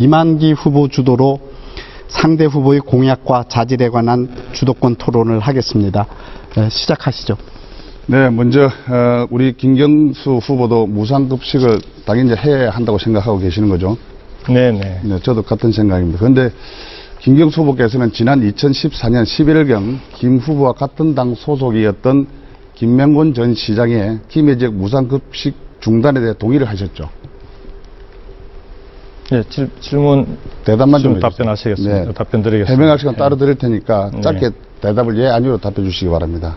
이만기 후보 주도로 상대 후보의 공약과 자질에 관한 주도권 토론을 하겠습니다. 에, 시작하시죠. 네, 먼저 어, 우리 김경수 후보도 무상급식을 당연히 해야 한다고 생각하고 계시는 거죠. 네네. 네, 저도 같은 생각입니다. 그런데 김경수 후보께서는 지난 2014년 11월경 김 후보와 같은 당 소속이었던 김명곤 전 시장의 김해 지역 무상급식 중단에 대해 동의를 하셨죠. 예, 질, 질문 대답만 좀좀 답변하시겠습니다. 네. 답변 드리겠습니다. 해명할 시간 따로 드릴 테니까 네. 짧게 대답을 예, 아니로 답해 주시기 바랍니다.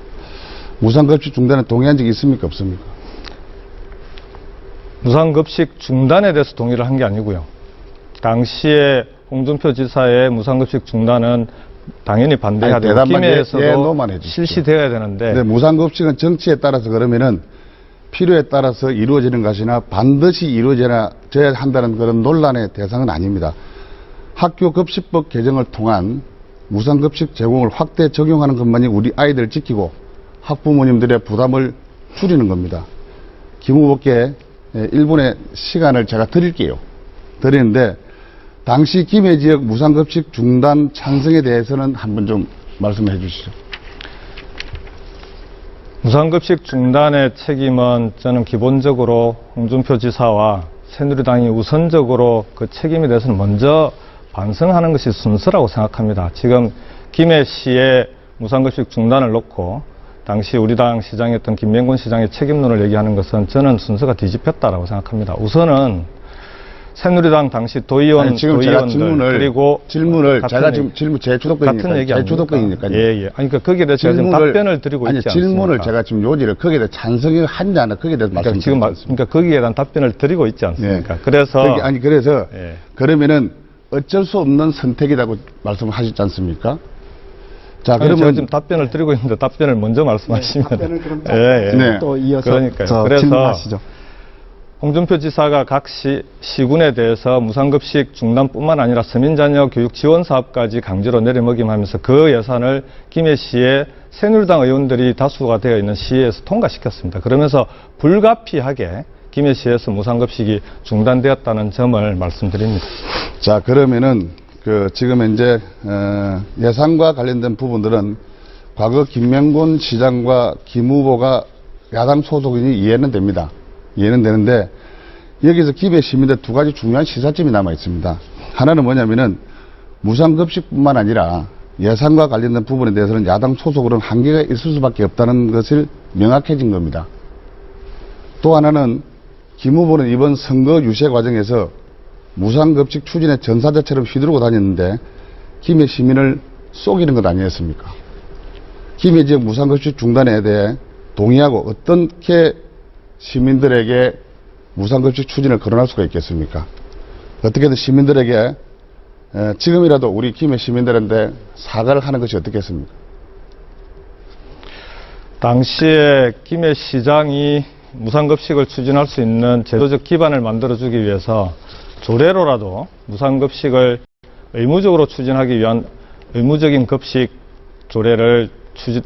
무상급식 중단에 동의한 적이 있습니까? 없습니까? 무상급식 중단에 대해서 동의를 한 게 아니고요. 당시에 홍준표 지사의 무상급식 중단은 당연히 반대해야 되고 예, 김해에서도 예. 실시되어야 되는데 네, 무상급식은 정치에 따라서 그러면은 필요에 따라서 이루어지는 것이나 반드시 이루어져야 한다는 그런 논란의 대상은 아닙니다. 학교 급식법 개정을 통한 무상급식 제공을 확대 적용하는 것만이 우리 아이들을 지키고 학부모님들의 부담을 줄이는 겁니다. 김 후보께 예, 1분의 시간을 제가 드릴게요. 드리는데 당시 김해 지역 무상급식 중단 찬성에 대해서는 한번 좀 말씀해 주시죠. 무상급식 중단의 책임은 저는 기본적으로 홍준표 지사와 새누리당이 우선적으로 그 책임에 대해서는 먼저 반성하는 것이 순서라고 생각합니다. 지금 김해시의 무상급식 중단을 놓고 당시 우리 당 시장이었던 김명곤 시장의 책임론을 얘기하는 것은 저는 순서가 뒤집혔다라고 생각합니다. 우선은 새누리당 당시 도의원, 아니, 지금 제가 도의원들 질문을 그리고 질문을 같은 제가 얘기- 지금 질문 제 주도권이니까 같은 얘기 제 아닙니까? 주도권이니까요. 예, 예. 아니, 그러니까 거기에 대해서 제가 지금 답변을 드리고 아니 있지 질문을 않습니까? 제가 지금 요지를 거기에 대해 찬성이 한지 않아 거기에 대해서 그러니까 말씀 지금 말- 그러니까 거기에 대한 답변을 드리고 있지 않습니까? 그래서 거기- 아니 그래서 예. 그러면은 어쩔 수 없는 선택이라고 말씀하셨지 않습니까? 자 아니, 제가 그러면 지금 답변을 드리고 있는데 답변을 먼저 말씀하시면 답변을 그럼 예, 예. 네. 또 이어서 그러니까요. 저 그래서 질문하시죠. 홍준표 지사가 각 시, 시군에 대해서 무상급식 중단뿐만 아니라 서민자녀 교육 지원 사업까지 강제로 내려먹임하면서 그 예산을 김해시의 새누리당 의원들이 다수가 되어 있는 시에서 통과시켰습니다. 그러면서 불가피하게 김해시에서 무상급식이 중단되었다는 점을 말씀드립니다. 자 그러면은 그 지금 현재 어, 예산과 관련된 부분들은 과거 김명곤 시장과 김 후보가 야당 소속이니 이해는 됩니다. 이해는 되는데 여기서 기배 시민들 두 가지 중요한 시사점이 남아 있습니다. 하나는 뭐냐면은 무상급식뿐만 아니라 예산과 관련된 부분에 대해서는 야당 소속으로는 한계가 있을 수밖에 없다는 것을 명확해진 겁니다. 또 하나는 김 후보는 이번 선거 유세 과정에서 무상급식 추진의 전사자처럼 휘두르고 다녔는데 김해 시민을 속이는 것 아니었습니까? 김해 지역 무상급식 중단에 대해 동의하고 어떻게 시민들에게 무상급식 추진을 거론할 수가 있겠습니까? 어떻게든 시민들에게 에, 지금이라도 우리 김해 시민들한테 사과를 하는 것이 어떻겠습니까? 당시에 김해 시장이 무상급식을 추진할 수 있는 제도적 기반을 만들어주기 위해서 조례로라도 무상급식을 의무적으로 추진하기 위한 의무적인 급식 조례를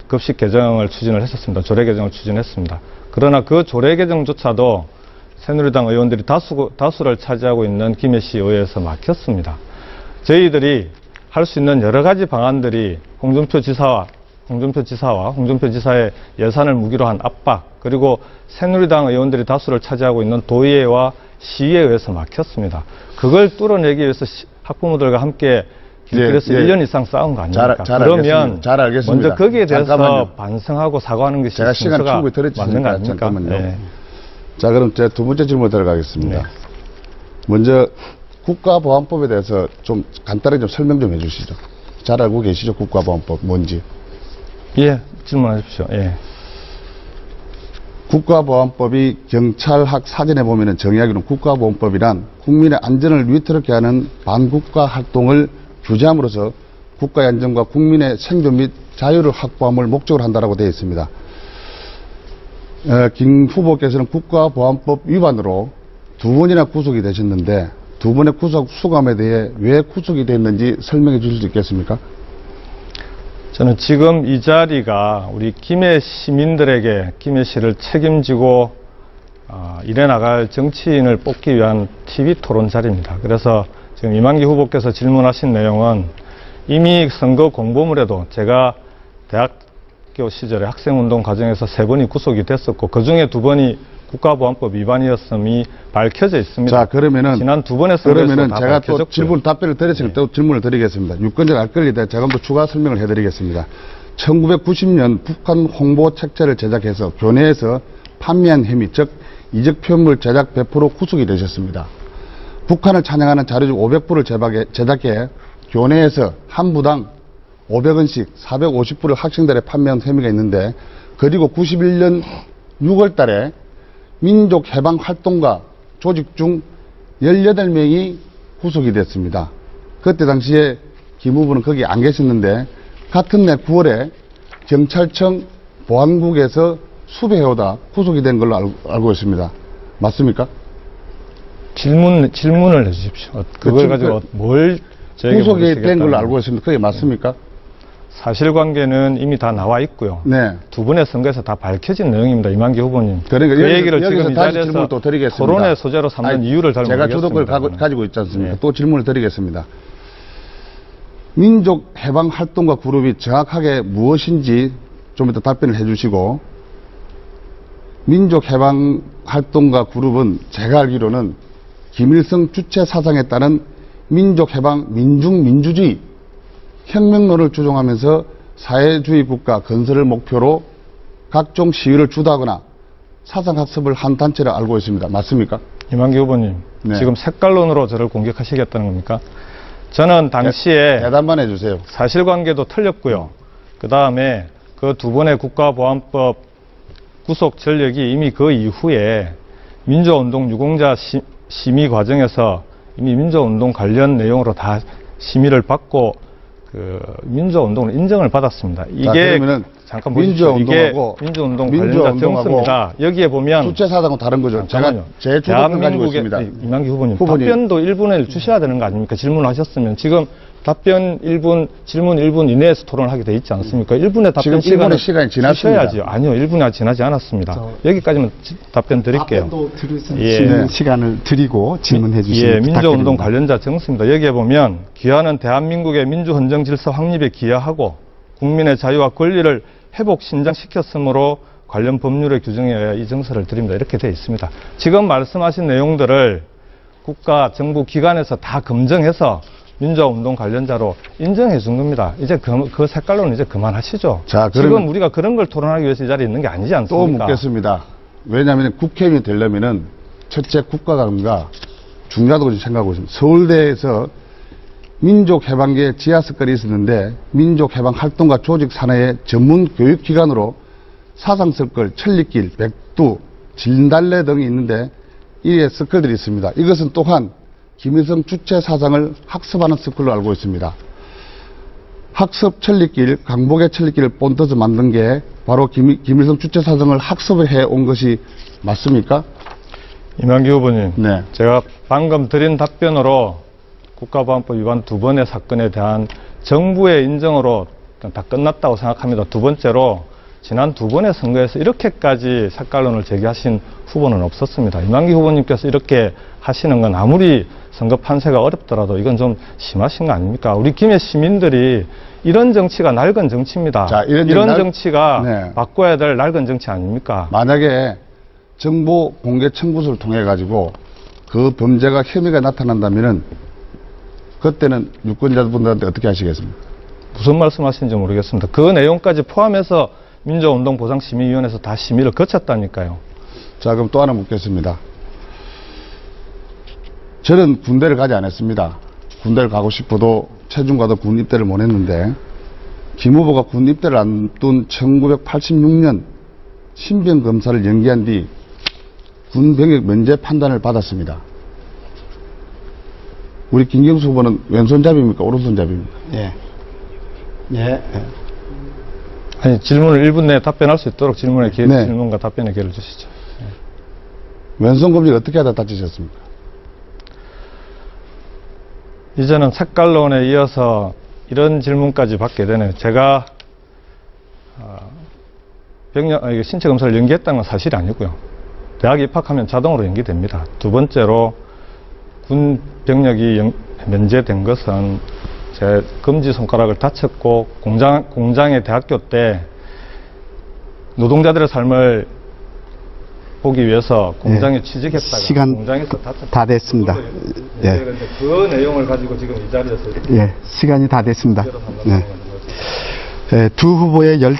급식 개정을 추진을 했었습니다. 조례 개정을 추진했습니다. 그러나 그 조례 개정조차도 새누리당 의원들이 다수, 다수를 차지하고 있는 김해시 의회에서 막혔습니다. 저희들이 할 수 있는 여러 가지 방안들이 홍준표 지사와 홍준표 지사와 홍준표 지사의 예산을 무기로 한 압박 그리고 새누리당 의원들이 다수를 차지하고 있는 도의회와 시의회에 의해서 막혔습니다. 그걸 뚫어내기 위해서 시- 학부모들과 함께 길거리에서 예, 예. 1년 이상 싸운 거 아닙니까? 잘- 잘 그러면. 잘 알겠습니다. 먼저 거기에 대해서 잠깐만요. 반성하고 사과하는 것이 제가 시간 충분히 들었지 맞는 거 않습니까? 아닙니까? 잠깐만요. 예. 자, 그럼 제 두 번째 질문 들어가겠습니다. 네. 먼저 국가보안법에 대해서 좀 간단하게 좀 설명 좀 해주시죠. 잘 알고 계시죠? 국가보안법 뭔지. 예, 질문하십시오. 예. 국가보안법이 경찰학 사전에 보면은 정의하기로는 국가보안법이란 국민의 안전을 위태롭게 하는 반국가 활동을 규제함으로써 국가의 안전과 국민의 생존 및 자유를 확보함을 목적으로 한다라고 되어 있습니다. 어, 김 후보께서는 국가보안법 위반으로 두 번이나 구속이 되셨는데 두 번의 구속 수감에 대해 왜 구속이 됐는지 설명해 주실 수 있겠습니까? 저는 지금 이 자리가 우리 김해 시민들에게 김해시를 책임지고 어, 일해 나갈 정치인을 뽑기 위한 TV 토론 자리입니다. 그래서 지금 이만기 후보께서 질문하신 내용은 이미 선거 공보물에도 제가 대학교 시절에 학생운동 과정에서 세 번이 구속이 됐었고 그 중에 두 번이 국가보안법 위반이었음이 밝혀져 있습니다. 자, 그러면은 지난 두 번의 선거에서 그러면은 다 제가 또 밝혀졌고요. 질문 답변을 드렸으니까 또 질문을 드리겠습니다. 유권자 알 권리에 대해 제가 또 추가 설명을 해드리겠습니다. 1990년 북한 홍보 책자를 제작해서 교내에서 판매한 혐의, 즉 이적 표현물 제작 100% 구속이 되셨습니다. 북한을 찬양하는 자료집 500부를 제작해, 제작해 교내에서 한 부당 500원씩 450부를 학생들에 판매한 혐의가 있는데 그리고 91년 6월 달에 민족 해방 활동가 조직 중 18명이 구속이 됐습니다. 그때 당시에 김 후보는 거기 안 계셨는데 같은 해 9월에 경찰청 보안국에서 수배해오다 구속이 된 걸로 알, 알고 있습니다. 맞습니까? 질문 질문을 해 주십시오. 어, 그걸 그 가지고 그뭘 저에게 구속이 된 걸로 알고 있습니다. 그게 맞습니까? 사실관계는 이미 다 나와 있고요. 네. 두 분의 선거에서 다 밝혀진 내용입니다. 이만기 후보님. 그러니까 그 여기서- 얘기를 지금 이 다시 자리에서 질문을 또 드리겠습니다. 토론의 소재로 삼는 아니, 이유를 잘 제가 모르겠습니다. 주도권을 가고, 가지고 있지 않습니까? 네. 또 질문을 드리겠습니다. 민족 해방 활동가 그룹이 정확하게 무엇인지 좀 이따 답변을 해주시고 민족 해방 활동가 그룹은 제가 알기로는 김일성 주체 사상에 따른 민족 해방 민중 민주주의 혁명론을 주종하면서 사회주의 국가 건설을 목표로 각종 시위를 주도하거나 사상학습을 한 단체를 알고 있습니다. 맞습니까? 이만기 후보님. 네. 지금 색깔론으로 저를 공격하시겠다는 겁니까? 저는 당시에 대답만 해주세요. 사실관계도 틀렸고요. 그 다음에 그 두 번의 국가보안법 구속 전력이 이미 그 이후에 민주운동 유공자 시, 심의 과정에서 이미 민주운동 관련 내용으로 다 심의를 받고 그 민주운동을 인정을 받았습니다. 이게 그러면은 잠깐 보십시오. 이게 민주운동 관련자 민주운동하고 정서입니다. 여기에 보면 주체 사상은 다른 거죠. 제가 잠깐만요. 제 주도권을 가지고 대한민국의- 있습니다. 이- 이만기 후보님, 후보님. 답변도 1분을 주셔야 되는 거 아닙니까? 질문하셨으면 지금 답변 1분, 질문 1분 이내에서 토론을 하게 돼 있지 않습니까? 1분의 답변 지금 시간을 1분의 시간이 지났습니다. 주셔야죠. 아니요, 1분이 지나지 않았습니다. 저- 여기까지만 지- 답변 드릴게요. 답변도 들을 수 예. 있는 네. 시간을 드리고 질문해 주시면 예, 민주운동 부탁드립니다. 관련자 정서입니다. 여기에 보면 기하는 대한민국의 민주헌정 질서 확립에 기여하고 국민의 자유와 권리를 회복 신장시켰으므로 관련 법률의 규정에 의해 이 정서를 드립니다. 이렇게 되어 있습니다. 지금 말씀하신 내용들을 국가 정부 기관에서 다 검증해서 민주화운동 관련자로 인정해 준 겁니다. 이제 그, 그 색깔로는 이제 그만하시죠. 자, 지금 그러면- 우리가 그런 걸 토론하기 위해서 이 자리에 있는 게 아니지 또 않습니까? 묻겠습니다. 왜냐하면 국회의원이 되려면은 첫째 국가감과 중요하다고 생각하고 있습니다. 서울대에서 민족해방계 지하석걸이 있었는데 민족해방 활동가 조직 산하의 전문 교육기관으로 사상석걸, 천리길, 백두, 진달래 등이 있는데 이에 석걸들이 있습니다. 이것은 또한 김일성 주체 사상을 학습하는 석걸로 알고 있습니다. 학습 천리길, 강복의 천리길을 본떠서 만든 게 바로 김, 김일성 주체 사상을 학습을 해온 것이 맞습니까? 이만기 후보님. 네. 제가 방금 드린 답변으로 국가보안법 위반 두 번의 사건에 대한 정부의 인정으로 다 끝났다고 생각합니다. 두 번째로 지난 두 번의 선거에서 이렇게까지 색깔론을 제기하신 후보는 없었습니다. 이만기 후보님께서 이렇게 하시는 건 아무리 선거 판세가 어렵더라도 이건 좀 심하신 거 아닙니까? 우리 김해 시민들이 이런 정치가 낡은 정치입니다. 자, 이런 정- 날- 정치가 네. 바꿔야 될 낡은 정치 아닙니까? 만약에 정보 공개 청구서를 통해 가지고 그 범죄가 혐의가 나타난다면은 그때는 유권자분들한테 어떻게 하시겠습니까? 무슨 말씀하시는지 모르겠습니다. 그 내용까지 포함해서 민주운동보상심의위원회에서 다 심의를 거쳤다니까요. 자, 그럼 또 하나 묻겠습니다. 저는 군대를 가지 않았습니다. 군대를 가고 싶어도 체중과도 군 입대를 못 했는데 김 후보가 군 입대를 안둔 1986년 신병 검사를 연기한 뒤 군 병역 면제 판단을 받았습니다. 우리 김경수 후보는 왼손잡이입니까? 오른손잡이입니까? 예. 예. 예. 아니, 질문을 1분 내에 답변할 수 있도록 질문의 기회, 네. 질문과 답변의 기회를 주시죠. 왼손 검지 어떻게 하다 다치셨습니까? 이제는 색깔론에 이어서 이런 질문까지 받게 되네요. 제가 어, 병력, 아, 신체 검사를 연기했다는 건 사실이 아니고요. 대학 입학하면 자동으로 연기됩니다. 두 번째로 군 병력이 연- 면제된 것은 제 검지 손가락을 다쳤고 공장 공장의 대학교 때 노동자들의 삶을 보기 위해서 공장에 취직했다가 예. 시간 공장에서 다쳤다. 다 됐습니다. 예. 예. 그 내용을 가지고 지금 이 자리에서 예, 시간이 다 됐습니다. 네. 예, 두 후보의 열